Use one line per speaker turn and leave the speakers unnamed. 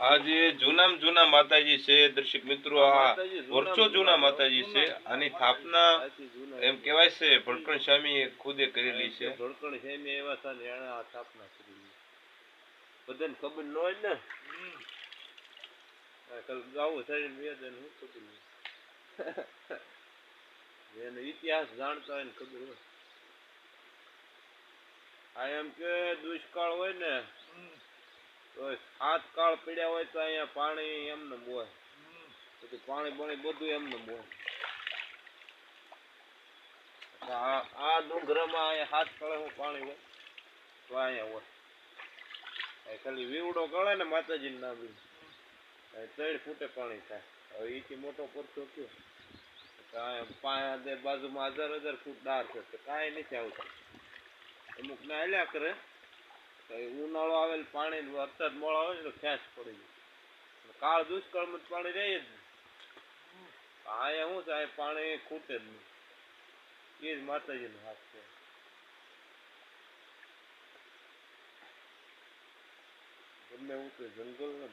આ જે જૂના માતાજી છે દર્શક મિત્રો આ વર્ષો જૂના માતાજી છે. આની સ્થાપના એમ કહેવાય છે ભડકણ સ્વામી ખુદે કરેલી છે.
ધોળકણ સ્વામી એવા સ્થાપના કરી. બધાને ખબર ન હોય ને? ગાવું થઈને વેદ એને ખબર જેને ઇતિહાસ જાણતા હોય ને ખબર હોય. આ એમ કે દુષ્કાળ હોય ને તો સાત કાળ પીડ્યા હોય તો અહીંયા પાણી એમને બોય. પછી પાણી પાણી બધું એમને બોય. આ ડુંગરામાં અહીંયા હાથ કળે હું પાણી હોય તો અહીંયા હોય. ખાલી વીવડો ગળે ને માતાજી ના બી ત્રણ ફૂટે પાણી થાય. હવે ઈથી મોટો પરચો કયો? પાંચ બાજુમાં હજાર હજાર ફૂટ ડાર છે. કાંઈ નથી આવતું. અમુક ને હાલ્યા કરે. ઉનાળો આવેલ પાણી વરસાદ મોડો આવે તો ખેંચ પડી જાય. કાળ દુષ્કાળમાં પાણી રહે જ નહીં અહીંયા શું થાય પાણી ખૂટે જ નહીં. એ જ માતાજીનો હાથ છે. ગમે એવું તો જંગલ ને